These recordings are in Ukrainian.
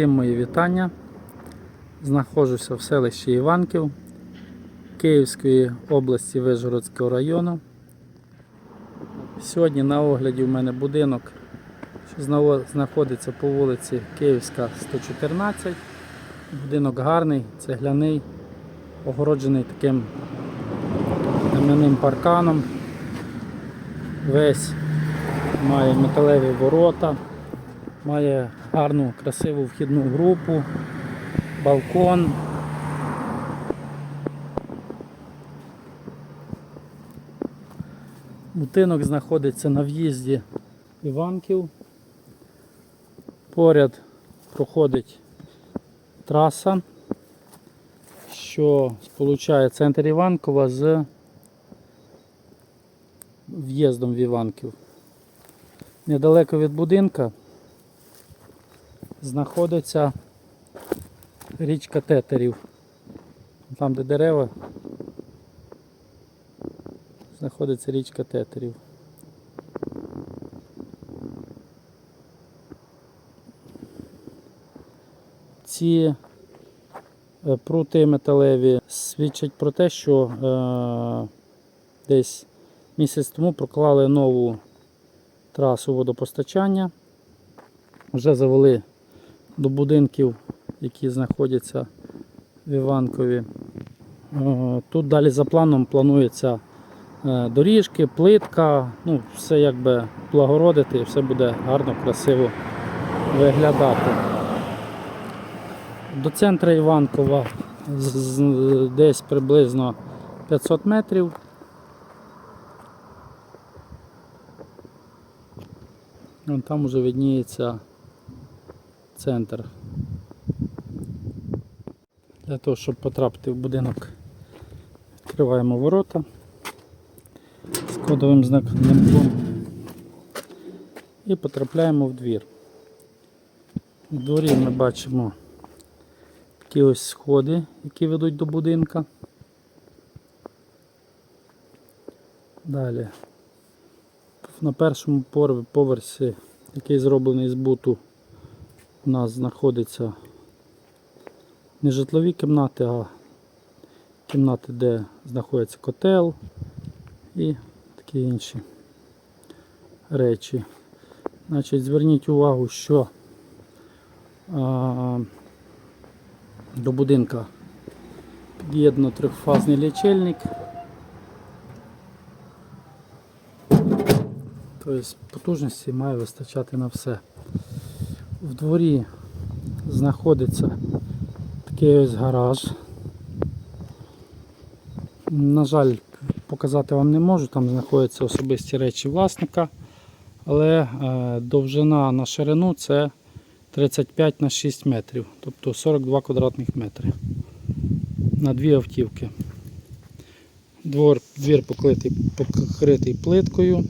Усім мої вітання. Знаходжуся в селищі Іванків Київської області Вижгородського району. Сьогодні на огляді в мене будинок, що знаходиться по вулиці Київська 114. Будинок гарний, цегляний, огороджений таким кам'яним парканом. Весь має металеві ворота, має гарну красиву вхідну групу, балкон. Будинок знаходиться на в'їзді Іванків. Поряд проходить траса, що сполучає центр Іванкова з в'їздом в Іванків. Недалеко від будинка знаходиться річка Тетерів. Там, де дерева, знаходиться річка Тетерів. Ці е, прути металеві свідчать про те, що е, десь місяць тому проклали нову трасу водопостачання. Вже завели до будинків, які знаходяться в Іванкові. Е, Тут далі за планом планується е, доріжки, плитка, ну, все якби благородити і все буде гарно, красиво виглядати. До центру Іванкова десь приблизно 500 метрів. Там уже видніється центр. Для того, щоб потрапити в будинок, відкриваємо ворота з кодовим знаком і потрапляємо в двір. У дворі ми бачимо такі ось сходи, які ведуть до будинка. Далі на першому поверсі, який зроблений з буту, у нас знаходиться не житлові кімнати, а кімнати, де знаходиться котел і такі інші речі. Значить, зверніть увагу, що а, до будинка під'єднано трьохфазний лічильник. Тобто потужності має вистачати на все. В дворі знаходиться такий ось гараж. На жаль, показати вам не можу, там знаходяться особисті речі власника, але е, довжина на ширину це 35 на 6 метрів, тобто 42 квадратних метри на дві автівки. Двор, двір покритий, покритий плиткою.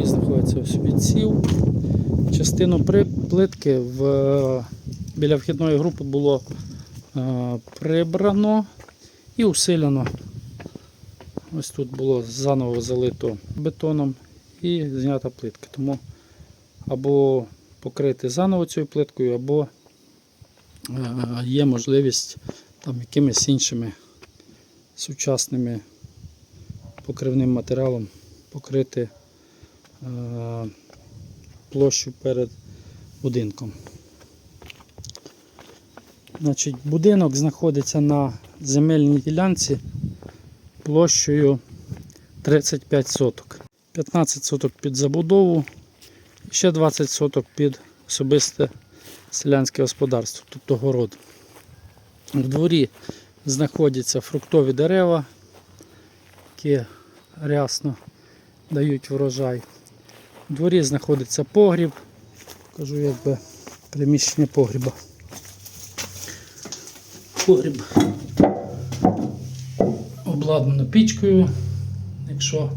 Дворі знаходиться ось. Частину плитки в, біля вхідної групи було е, прибрано і усилено. Ось тут було заново залито бетоном і знята плитка. Тому або покрити заново цією плиткою, або е, є можливість там якимись іншими сучасними покривним матеріалом покрити площу перед будинком. Значить, будинок знаходиться на земельній ділянці площею 35 соток. 15 соток під забудову і ще 20 соток під особисте селянське господарство, тобто город. В дворі знаходяться фруктові дерева, які рясно дають врожай. У дворі знаходиться погріб, кажу якби приміщення погріба. Погріб обладнано пічкою. Якщо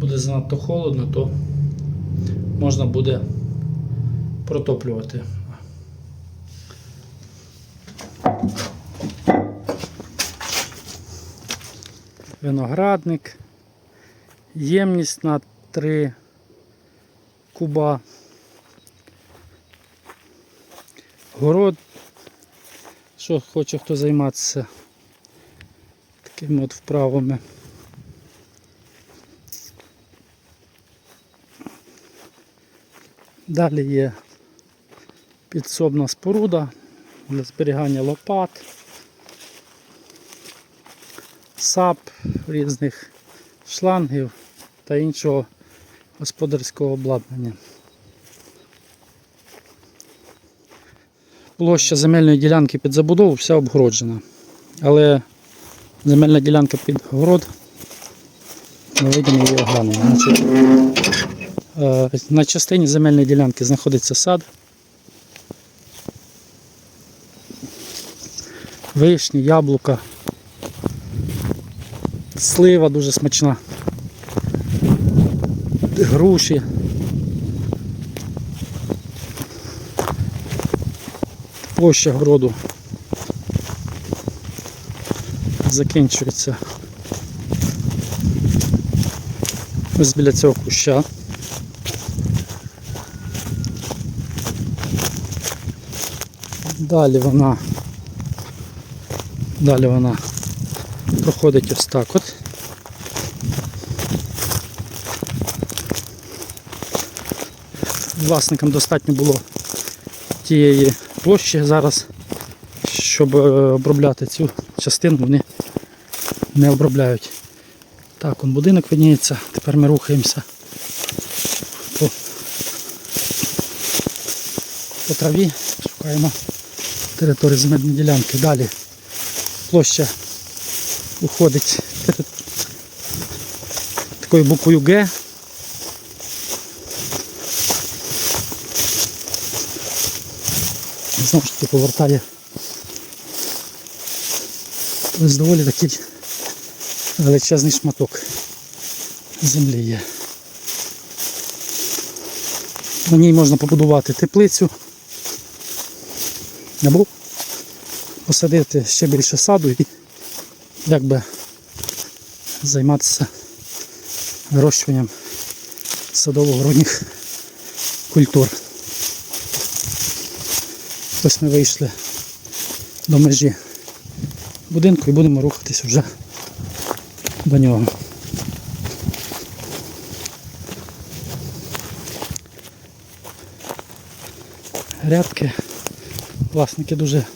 буде занадто холодно, то можна буде протоплювати. Виноградник, ємність на 3 куба. Город, що хоче хто займатися такими от вправами. Далі є підсобна споруда для зберігання лопат, сап різних шлангів та іншого господарського обладнання. Площа земельної ділянки під забудову вся обгороджена. Але земельна ділянка під город ми вийдемо її оглянемо. Е, на частині земельної ділянки знаходиться сад. Вишні, яблука, слива дуже смачна, груші. Площа городу закінчується ось біля цього куща. Далі вона далі вона проходить ось так от. Власникам достатньо було тієї площі зараз, щоб е, обробляти цю частину, вони не обробляють. Так, он будинок видніється, тепер ми рухаємося по, по траві, шукаємо територію земельної ділянки. Далі площа уходить такою буквою Г. Знову ж таки повертає. Ось доволі такий величезний шматок землі є. На ній можна побудувати теплицю або посадити ще більше саду і якби займатися вирощуванням садово-городніх культур. Ось ми вийшли до межі будинку і будемо рухатись вже до нього. Грядки. Власники дуже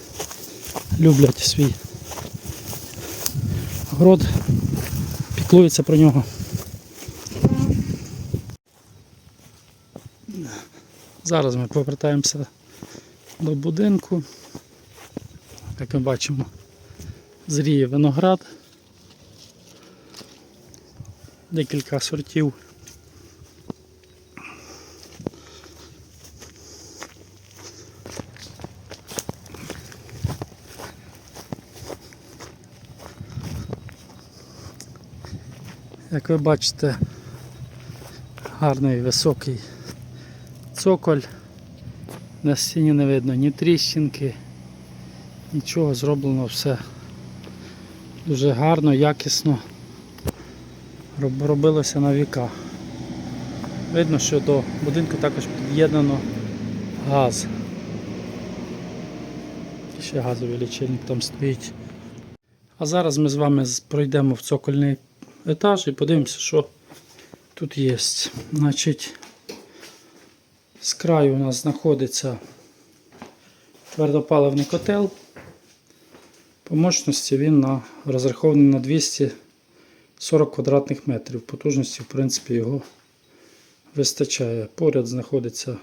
люблять свій город, піклуються про нього. Зараз ми повертаємося до будинку. Як ми бачимо, зріє виноград. Декілька сортів. Як ви бачите, гарний високий цоколь. На стіні не видно ні тріщинки, нічого зроблено все дуже гарно, якісно. Робилося на віка. Видно, що до будинку також під'єднано газ. Ще газовий лічильник там стоїть. А зараз ми з вами пройдемо в цокольний етаж і подивимося, що тут є. Значить, з краю у нас знаходиться твердопаливний котел. По мощності він на, розрахований на 240 квадратних метрів. Потужності, в принципі, його вистачає. Поряд знаходиться е,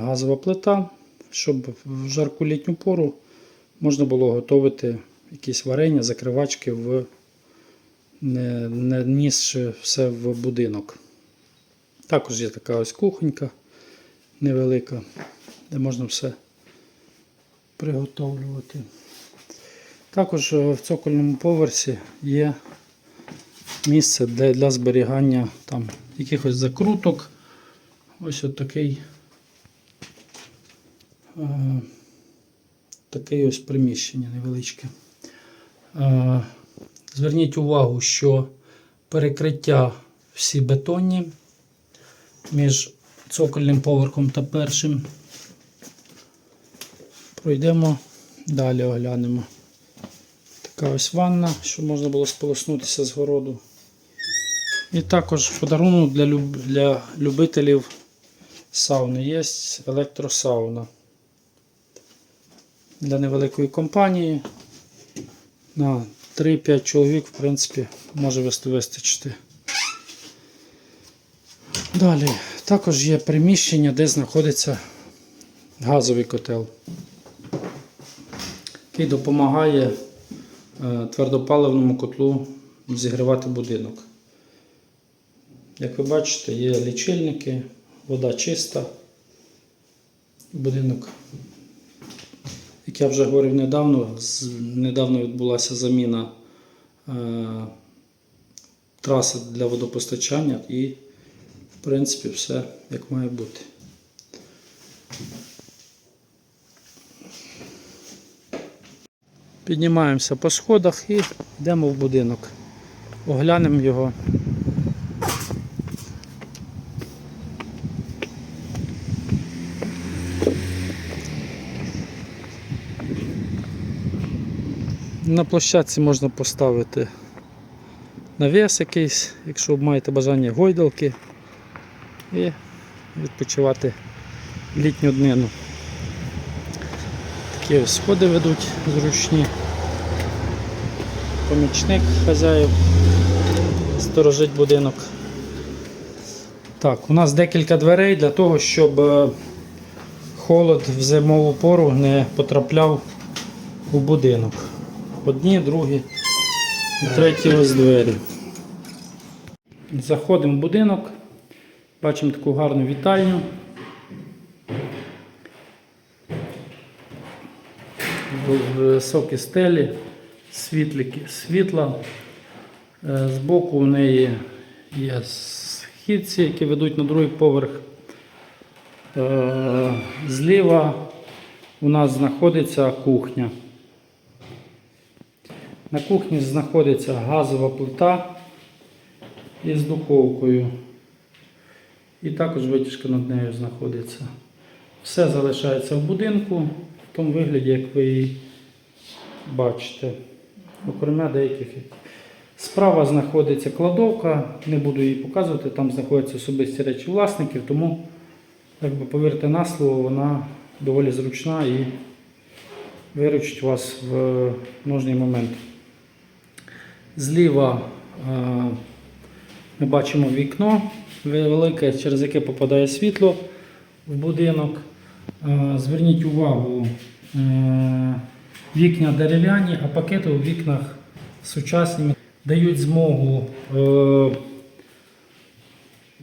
газова плита, щоб в жарку літню пору можна було готувати якісь варення, закривачки, в, не, не нісши все в будинок. Також є така ось кухонька невелика, де можна все приготовлювати. Також е, в цокольному поверсі є місце для, для зберігання там якихось закруток. Ось от такий, е, таке ось приміщення невеличке. Е, зверніть увагу, що перекриття всі бетонні між цокольним поверхом та першим. Пройдемо далі, оглянемо. Така ось ванна, щоб можна було сполоснутися з городу. І також подарунок для, люб... для любителів сауни. Є електросауна. Для невеликої компанії. На 3-5 чоловік, в принципі, може вистачити. Далі, також є приміщення, де знаходиться газовий котел, який допомагає е, твердопаливному котлу зігрівати будинок. Як ви бачите, є лічильники, вода чиста. Будинок, як я вже говорив недавно, недавно відбулася заміна е, траси для водопостачання і, принципі, все як має бути. Піднімаємося по сходах і йдемо в будинок. Оглянемо його. На площадці можна поставити навіс якийсь, якщо маєте бажання гойдалки і відпочивати літню днину. Такі сходи ведуть зручні. Помічник хазяїв сторожить будинок. Так, у нас декілька дверей для того, щоб е, холод в зимову пору не потрапляв у будинок. Одні, другі треті ось двері. Заходимо в будинок, бачимо таку гарну вітальню. Високі стелі, світлики, світла. Е, Збоку у неї є східці, які ведуть на другий поверх. Е, Зліва у нас знаходиться кухня. На кухні знаходиться газова плита із духовкою. І також витяжка над нею знаходиться. Все залишається в будинку в тому вигляді, як ви її бачите. Окрема деяких. Справа знаходиться кладовка, не буду її показувати, там знаходяться особисті речі власників, тому, якби повірте на слово, вона доволі зручна і виручить вас в нужний момент. Зліва е, ми бачимо вікно велике, через яке попадає світло в будинок. Е, Зверніть увагу, е, вікна дерев'яні, а пакети у вікнах сучасні дають змогу е,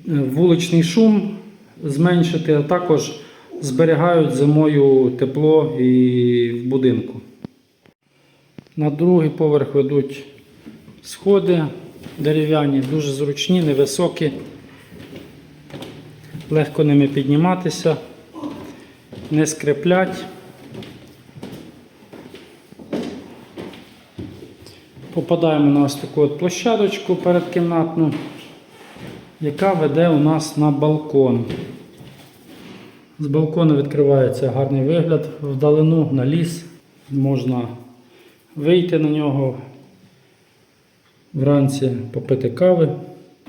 вуличний шум зменшити, а також зберігають зимою тепло і в будинку. На другий поверх ведуть сходи дерев'яні, дуже зручні, невисокі. Легко ними підніматися, не скриплять. Попадаємо на ось таку от площадочку передкімнатну, яка веде у нас на балкон. З балкону відкривається гарний вигляд вдалину на ліс. Можна вийти на нього вранці, попити кави.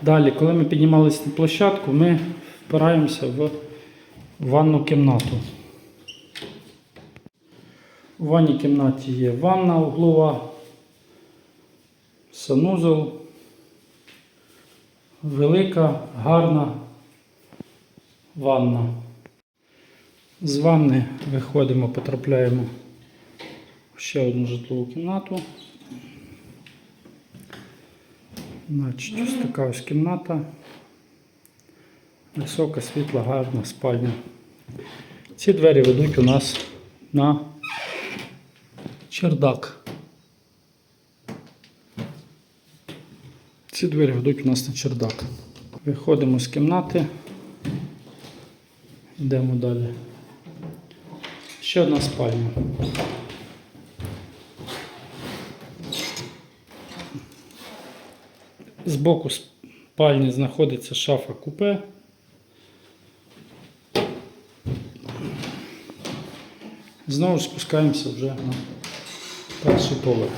Далі, коли ми піднімалися на площадку, ми впираємося в ванну кімнату. У ванній кімнаті є ванна углова, санузел, велика, гарна ванна. З ванни виходимо, потрапляємо в ще одну житлову кімнату. Значить, ось така ось кімната. Висока, світла, гарна спальня. Ці двері ведуть у нас на чердак. Ці двері ведуть у нас на чердак. Виходимо з кімнати. Йдемо далі. Ще одна спальня. Збоку спальні знаходиться шафа купе. Знову ж спускаємося вже на перший поверх.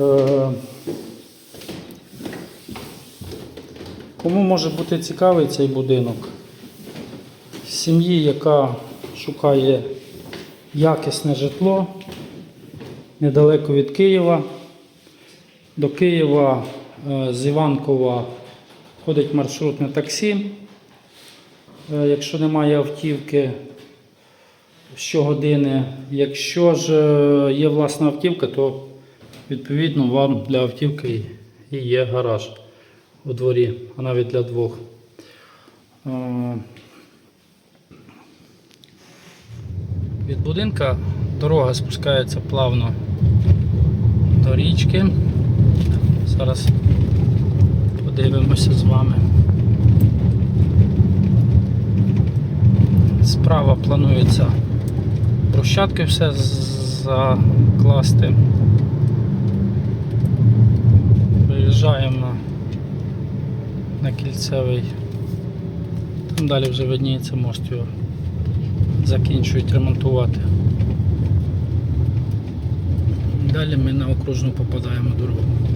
Е, Кому може бути цікавий цей будинок? Сім'ї, яка шукає якісне житло недалеко від Києва. До Києва е, з Іванкова ходить маршрутне таксі. Е, Якщо немає автівки, щогодини. Якщо ж е, є власна автівка, то відповідно вам для автівки і є гараж у дворі, а навіть для двох. Від будинка дорога спускається плавно до річки. Зараз подивимося з вами. Справа планується брусчаткою все закласти. Виїжджаємо на кільцевий. Там далі вже видніється мост його закінчують ремонтувати. Далі ми на окружну попадаємо дорогу.